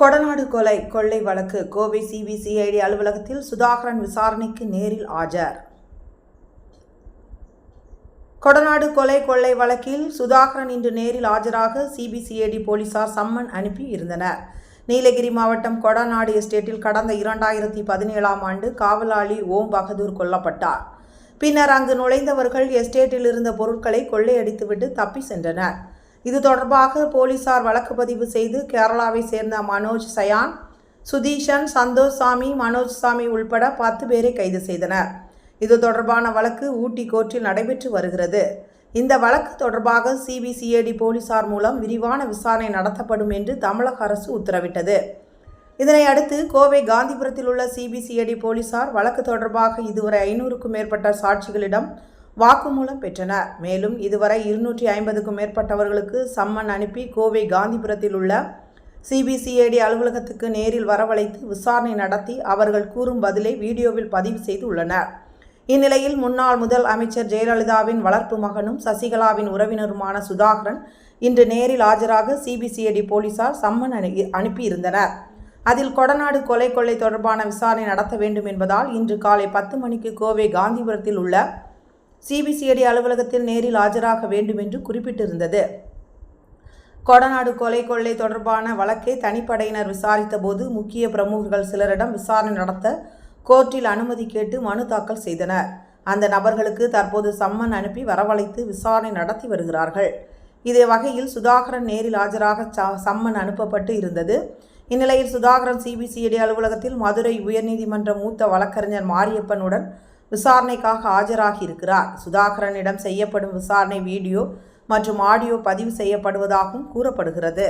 கொடநாடு கொலை கொள்ளை வழக்கு கோவை சிபிசிஐடி அலுவலகத்தில் சுதாகரன் விசாரணைக்கு நேரில் ஆஜர். கொடநாடு கொலை கொள்ளை வழக்கில் சுதாகரன் இன்று நேரில் ஆஜராக சிபிசிஐடி போலீசார் சம்மன் அனுப்பி இருந்தனர். நீலகிரி மாவட்டம் கொடநாடு எஸ்டேட்டில் கடந்த இரண்டாயிரத்தி பதினேழாம் ஆண்டு காவலாளி ஓம் பகதூர் கொல்லப்பட்டார். பின்னர் அங்கு நுழைந்தவர்கள் எஸ்டேட்டில் இருந்த பொருட்களை கொள்ளையடித்துவிட்டு தப்பி சென்றனர். இது தொடர்பாக போலீசார் வழக்கு பதிவு செய்து கேரளாவை சேர்ந்த மனோஜ் சயான் சுதீஷன் சந்தோஷ் சாமி மனோஜ் சாமி உள்பட பத்து பேரை கைது செய்தனர். இது தொடர்பான வழக்கு ஊட்டி கோர்ட்டில் நடைபெற்று வருகிறது. இந்த வழக்கு தொடர்பாக சிபிசிஐடி போலீசார் மூலம் விரிவான விசாரணை நடத்தப்படும் என்று தமிழக அரசு உத்தரவிட்டது. இதனை அடுத்து கோவை காந்திபுரத்தில் உள்ள சிபிசிஐடி போலீசார் வழக்கு தொடர்பாக இதுவரை ஐநூறுக்கும் மேற்பட்ட சாட்சிகளிடம் வாக்குமூலம் பெற்றனர். மேலும் இதுவரை இருநூற்றி ஐம்பதுக்கும் மேற்பட்டவர்களுக்கு சம்மன் அனுப்பி கோவை காந்திபுரத்தில் உள்ள சிபிசிஐடி அலுவலகத்துக்கு நேரில் வரவழைத்து விசாரணை நடத்தி அவர்கள் கூறும் பதிலை வீடியோவில் பதிவு செய்து உள்ளனர் இந்நிலையில் முன்னாள் முதல் அமைச்சர் ஜெயலலிதாவின் வளர்ப்பு மகனும் சசிகலாவின் உறவினருமான சுதாகரன் இன்று நேரில் ஆஜராக சிபிசிஐடி போலீசார் சம்மன் அனு அனுப்பியிருந்தனர். அதில் கொடநாடு கொலை கொள்ளை தொடர்பான விசாரணை நடத்த வேண்டும் என்பதால் இன்று காலை பத்து மணிக்கு கோவை காந்திபுரத்தில் உள்ள சிபிசிஐடி அலுவலகத்தில் நேரில் ஆஜராக வேண்டும் என்று குறிப்பிட்டிருந்தது. கொடநாடு கொலை கொள்ளை தொடர்பான வழக்கை தனிப்படையினர் விசாரித்தபோது முக்கிய பிரமுகர்கள் சிலரிடம் விசாரணை நடத்த கோர்ட்டில் அனுமதி கேட்டு மனு தாக்கல் செய்தனர். அந்த நபர்களுக்கு தற்போது சம்மன் அனுப்பி வரவழைத்து விசாரணை நடத்தி வருகிறார்கள். இதே வகையில் சுதாகரன் நேரில் ஆஜராக சம்மன் அனுப்பப்பட்டு இருந்தது. இந்நிலையில் சுதாகரன் சிபிசிஐடி அலுவலகத்தில் மதுரை உயர்நீதிமன்ற மூத்த வழக்கறிஞர் மாரியப்பனுடன் விசாரணைக்காக ஆஜராகி இருக்கிறார். சுதாகரனிடம் செய்யப்படும் விசாரணை வீடியோ மற்றும் ஆடியோ பதிவு செய்யப்படுவதாகவும் கூறப்படுகிறது.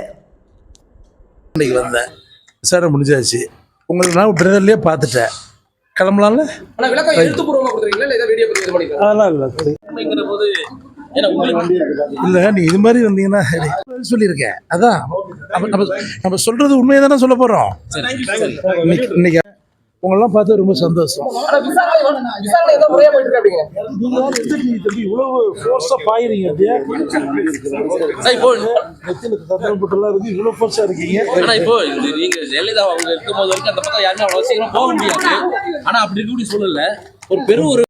வந்தேன் விசாரணை முடிஞ்சாச்சு. உங்களுக்கு நான் பிரதர்லேயே பார்த்துட்டேன். கிளம்பலாம்ல? கொடுத்துருக்கீங்களா இல்ல அதெல்லாம் நீ இது மாதிரி வந்தீங்கன்னா சொல்லியிருக்கேன். அதான். நம்ம நம்ம சொல்றது உண்மையை தானே சொல்ல போகிறோம் இன்னைக்கு உங்களெல்லாம் பார்த்து ரொம்ப சந்தோஷம். இவ்வளவு ஃபோர்ஸாக பாயிறீங்க அப்படியே சார் இப்போ நெத்தில தத்திரம் போட்டுலாம் இருக்கு இவ்வளவு ஃபோர்ஸாக இருக்கீங்க ஆனா இப்போ நீங்க ஜெயலலிதா அவங்க இருக்கும்போது வரைக்கும் அந்த பக்கம் யாருமே அவ்வளவு சீக்கிரம் போக முடியாது. ஆனா அப்படி இருக்கக்கூடிய சூழல்ல ஒரு பெரும் ஒரு